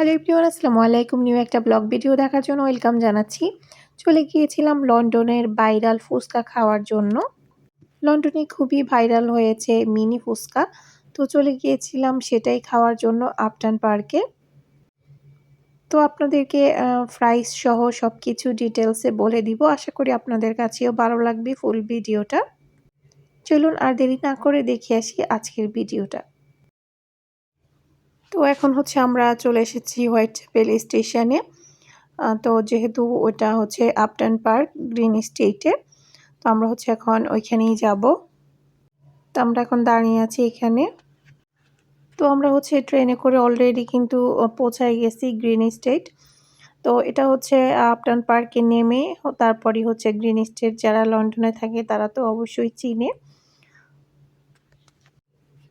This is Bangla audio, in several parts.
হ্যালো এভরিওয়ান, আসসালামু আলাইকুম। নিউ একটা ব্লগ ভিডিও দেখার জন্য ওয়েলকাম জানাচ্ছি। চলে গিয়েছিলাম লন্ডনের ভাইরাল ফুচকা খাওয়ার জন্য। লন্ডনে খুবই ভাইরাল হয়েছে মিনি ফুচকা। তো চলে গিয়েছিলাম সেটাই খাওয়ার জন্য আপটান পার্কে। তো আপনাদেরকে ফ্রাইস সহ সব কিছু ডিটেলসে বলে দিব। আশা করি আপনাদের কাছেও ভালো লাগবে ফুল ভিডিওটা। চলুন আর দেরি না করে দেখে আসি আজকের ভিডিওটা। তো এখন হচ্ছে আমরা চলে এসেছি হোয়াইট চ্যাপেল স্টেশনে। তো যেহেতু ওটা হচ্ছে আপটান পার্ক গ্রিন স্টেটে, তো আমরা হচ্ছে এখন ওইখানেই যাব। তো আমরা এখন দাঁড়িয়ে আছি এখানে। তো আমরা হচ্ছে ট্রেনে করে অলরেডি কিন্তু পৌঁছায় গেছি গ্রিন স্টেট। তো এটা হচ্ছে আপটান পার্কে নেমে, তারপরই হচ্ছে গ্রিন স্টেট যারা লন্ডনে থাকে তারা তো অবশ্যই চিনে।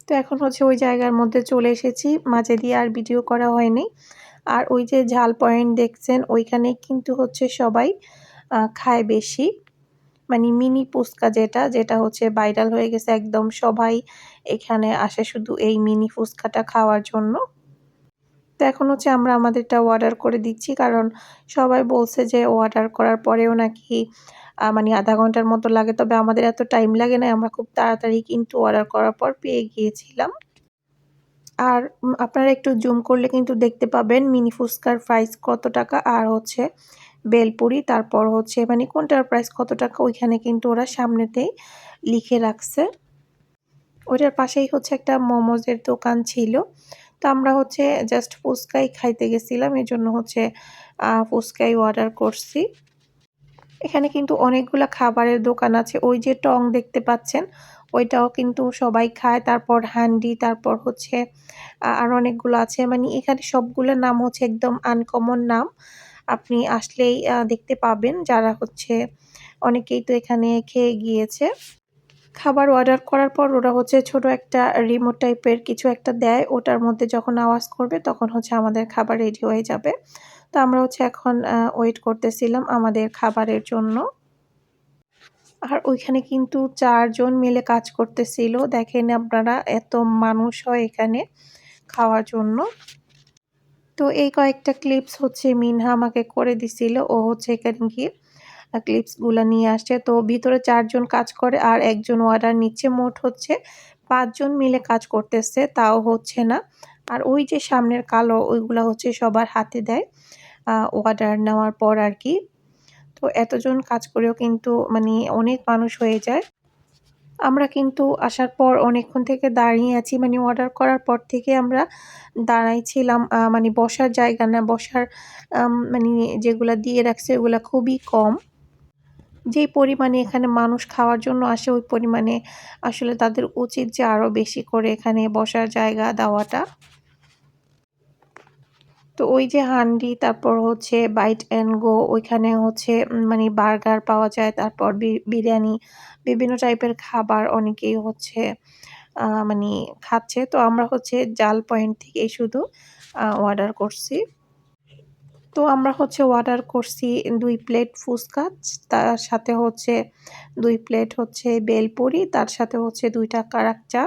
তো এখন হচ্ছে ওই জায়গার মধ্যে চলে এসেছি। মাঝে দিয়ে আর ভিডিও করা হয়নি। আর ওই যে ঝাল পয়েন্ট দেখছেন, ওইখানে কিন্তু হচ্ছে সবাই খায় বেশি। মানে মিনি ফুচকা যেটা যেটা হচ্ছে ভাইরাল হয়ে গেছে একদম সবাই এখানে আসে শুধু এই মিনি ফুচকাটা খাওয়ার জন্য। তো এখন হচ্ছে আমরা আমাদেরটা অর্ডার করে দিচ্ছি। কারণ সবাই বলছে যে অর্ডার করার পরেও নাকি মানে আধা ঘণ্টার মতো লাগে। তবে আমাদের এত টাইম লাগে না, আমরা খুব তাড়াতাড়ি কিন্তু অর্ডার করার পর পেয়ে গিয়েছিলাম। আর আপনারা একটু জুম করলে কিন্তু দেখতে পাবেন মিনি ফুচকার প্রাইস কত টাকা আর হচ্ছে বেলপুরি। তারপর হচ্ছে মানে কোনটার প্রাইস কত টাকা ওইখানে কিন্তু ওরা সামনেতেই লিখে রাখছে। ওইটার পাশেই হচ্ছে একটা মোমোজের দোকান ছিল। তো আমরা হচ্ছে জাস্ট ফুচকাই খাইতে গেছিলাম এই জন্য হচ্ছে ফুচকাই অর্ডার করছি। এখানে কিন্তু অনেকগুলো খাবারের দোকান আছে, ওই যে টং দেখতে পাচ্ছেন, ওইটাও কিন্তু সবাই খায়। তারপর হান্ডি, তারপর হচ্ছে আর অনেকগুলো আছে। মানে এখানে সবগুলোর নাম হচ্ছে একদম আনকমন নাম। আপনি আসলেই দেখতে পাবেন যারা হচ্ছে, অনেকেই তো এখানে খেয়ে গিয়েছে। খাবার অর্ডার করার পর ওরা হচ্ছে ছোট একটা রিমোট টাইপের কিছু একটা দেয়। ওটার মধ্যে যখন আওয়াজ করবে তখন হচ্ছে আমাদের খাবার রেডি হয়ে যাবে। তো আমরা হচ্ছে এখন ওয়েট করতেছিলাম আমাদের খাবারের জন্য। আর ওইখানে কিন্তু চারজন মিলে কাজ করতেছিল। দেখেন আপনারা এত মানুষ হয় এখানে খাওয়ার জন্য। তো এই কয়েকটা ক্লিপস হচ্ছে মিনহা আমাকে করে দিছিল। ও হচ্ছে এখানে গিয়ে ক্লিপসগুলো নিয়ে আসছে। তো ভিতরে চারজন কাজ করে আর একজন অর্ডার নিচ্ছে। মোট হচ্ছে পাঁচজন মিলে কাজ করতেছে, তাও হচ্ছে না। আর ওই যে সামনের কালো, ওইগুলো হচ্ছে সবার হাতে দেয় অর্ডার নেওয়ার পর আর কি। তো এতজন কাজ করেও কিন্তু মানে অনেক মানুষ হয়ে যায়। আমরা কিন্তু আসার পর অনেকক্ষণ থেকে দাঁড়িয়ে আছি। মানে অর্ডার করার পর থেকে আমরা দাঁড়াইছিলাম মানে বসার জায়গা না, বসার মানে যেগুলো দিয়ে রাখছে ওগুলো খুবই কম। যে পরিমাণে এখানে মানুষ খাওয়ার জন্য আসে, ওই পরিমাণে আসলে তাদের উচিত যে আরও বেশি করে এখানে বসার জায়গা দেওয়াটা। তো ওই যে হান্ডি, তারপর হচ্ছে বাইট অ্যান্ড গো, ওইখানে হচ্ছে মানে বার্গার পাওয়া যায়, তারপর বিরিয়ানি, বিভিন্ন টাইপের খাবার অনেকেই হচ্ছে মানে খাচ্ছে। তো আমরা হচ্ছে জাল পয়েন্ট থেকেই শুধু অর্ডার করছি। তো আমরা হচ্ছে অর্ডার করছি দুই প্লেট ফুচকা, তার সাথে হচ্ছে দুই প্লেট হচ্ছে বেলপুরি, তার সাথে হচ্ছে দুইটা কারাক চা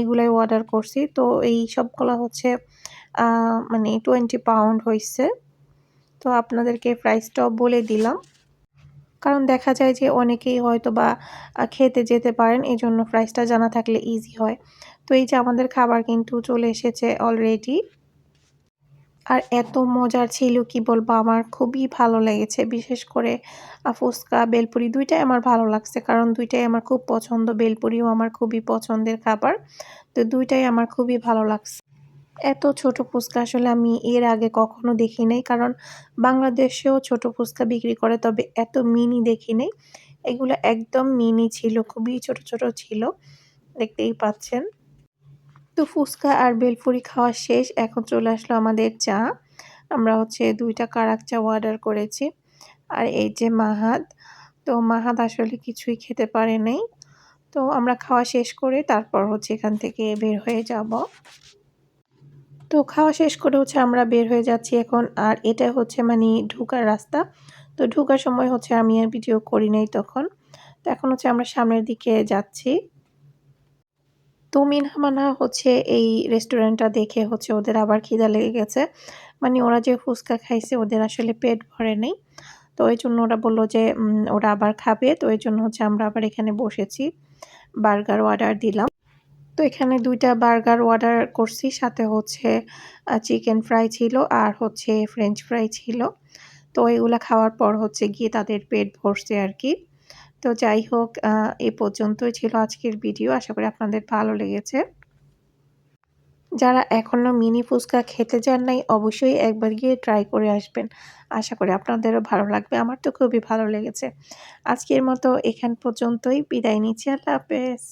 এগুলাই অর্ডার করছি। তো এই সবগুলো হচ্ছে মানে টোয়েন্টি পাউন্ড হয়েছে তো আপনাদেরকে প্রাইসটাও বলে দিলাম। কারণ দেখা যায় যে অনেকেই হয়তো বা খেতে যেতে পারেন এই জন্য প্রাইসটা জানা থাকলে ইজি হয়। তো এই যে আমাদের খাবার কিন্তু চলে এসেছে অলরেডি আর এত মজার ছিল কি বলব? আমার খুবই ভালো লেগেছে। বিশেষ করে ফুচকা, বেলপুরি দুইটাই আমার ভালো লাগছে। কারণ দুইটাই আমার খুব পছন্দ। বেলপুরিও আমার খুবই পছন্দের খাবার। তো দুইটাই আমার খুবই ভালো লাগছে। এত ছোট ফুচকা আসলে আমি এর আগে কখনো দেখি নাই। কারণ বাংলাদেশেও ছোট ফুচকা বিক্রি করে, তবে এত মিনি দেখি নাই। এগুলো একদম মিনি ছিল, খুবই ছোট ছোট ছিল। দেখতেই পাচ্ছেন। তো ফুচকা আর বেলপুরি খাওয়া শেষ, এখন চলে আসলো আমাদের চা। আমরা হচ্ছে দুইটা কারাক চা অর্ডার করেছি। আর এই যে মাহাদ তো মাহাদ আসলে কিছুই খেতে পারে নাই। তো আমরা খাওয়া শেষ করে তারপর হচ্ছে এখান থেকে বের হয়ে যাব। তো খাওয়া শেষ করে হচ্ছে আমরা বের হয়ে যাচ্ছি এখন। আর এটা হচ্ছে মানে ঢুকার রাস্তা। তো ঢুকার সময় হচ্ছে আমি আর ভিডিও করি নাই তখন। তো এখন হচ্ছে আমরা সামনের দিকে যাচ্ছি। তো মিনহামানা হচ্ছে এই রেস্টুরেন্টটা দেখে হচ্ছে ওদের আবার খিদা লেগে গেছে। মানে ওরা যে ফুচকা খাইছে ওদের আসলে পেট ভরে নেই। তো ওই জন্য ওরা বলল যে ওরা আবার খাবে। তো ওই জন্য হচ্ছে আমরা আবার এখানে বসেছি। বার্গার অর্ডার দিলাম। তো এখানে দুইটা বার্গার অর্ডার করছি। সাথে হচ্ছে চিকেন ফ্রাই ছিল আর হচ্ছে ফ্রেঞ্চ ফ্রাই ছিল। তো এগুলো খাওয়ার পর হচ্ছে গিয়ে তাদের পেট ভরছে আর কি। তো যাই হোক এ পর্যন্তই ছিল আজকের ভিডিও। আশা করি আপনাদের ভালো লেগেছে। যারা এখনও মিনি ফুচকা খেতে যান নাই, অবশ্যই একবার গিয়ে ট্রাই করে আসবেন। আশা করি আপনাদেরও ভালো লাগবে। আমার তো খুবই ভালো লেগেছে। আজকের মতো এখান পর্যন্তই। বিদায় নিচ্ছি। আল্লাহ হাফেজ।